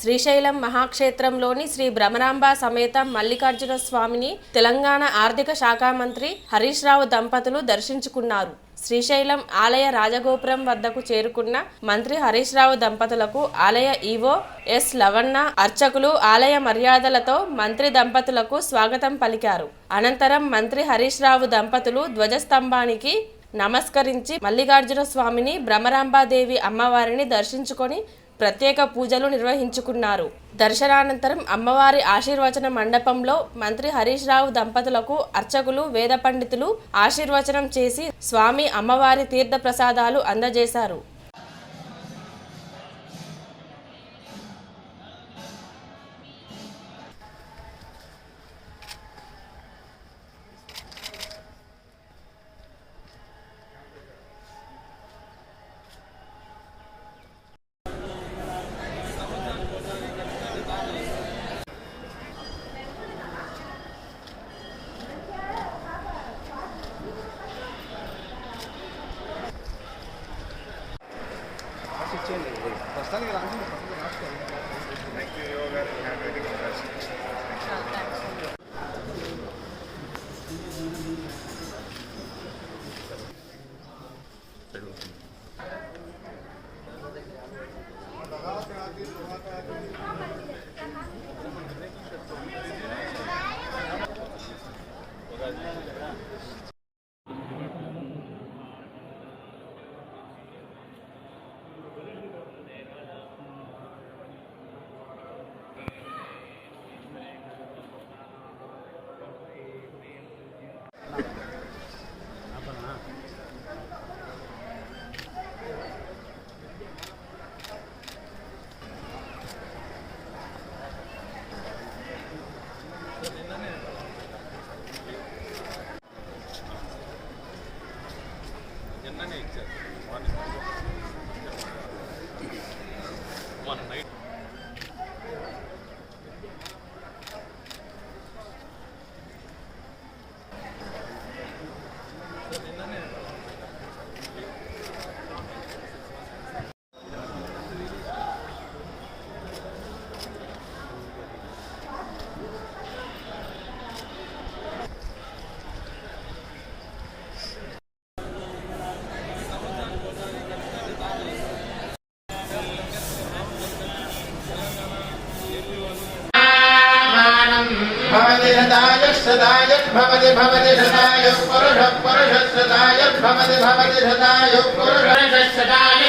శ్రీశైలం మహాక్షేత్రంలోని శ్రీ భ్రమరాంబ సమేత మల్లికార్జున స్వామిని తెలంగాణ ఆర్థిక శాఖ మంత్రి హరీష్ రావు దంపతులు దర్శించుకున్నారు. శ్రీశైలం ఆలయ రాజగోపురం వద్దకు చేరుకున్న మంత్రి హరీష్ రావు దంపతులకు ఆలయ ఈవో ఎస్ లవన్న అర్చకులు ఆలయ మర్యాదలతో మంత్రి దంపతులకు స్వాగతం పలికారు. అనంతరం మంత్రి హరీష్ రావు దంపతులు ధ్వజస్తంభానికి నమస్కరించి మల్లికార్జున స్వామిని భ్రమరాంబాదేవి అమ్మవారిని దర్శించుకొని ప్రత్యేక పూజలు నిర్వహించుకున్నారు. దర్శనానంతరం అమ్మవారి ఆశీర్వచన మండపంలో మంత్రి హరీష్ రావు దంపతులకు అర్చకులు వేద పండితులు ఆశీర్వచనం చేసి స్వామి అమ్మవారి తీర్థ ప్రసాదాలు అందజేశారు. చేయండి ప్రస్తుతానికి నిన్ననే ఇచ్చారు. మార్నింగ్ వన్ నైట్ शताय शताय भवति भवति शताय पुरुष पुरुष शताय भवति भवति शताय पुरुष शताय शताय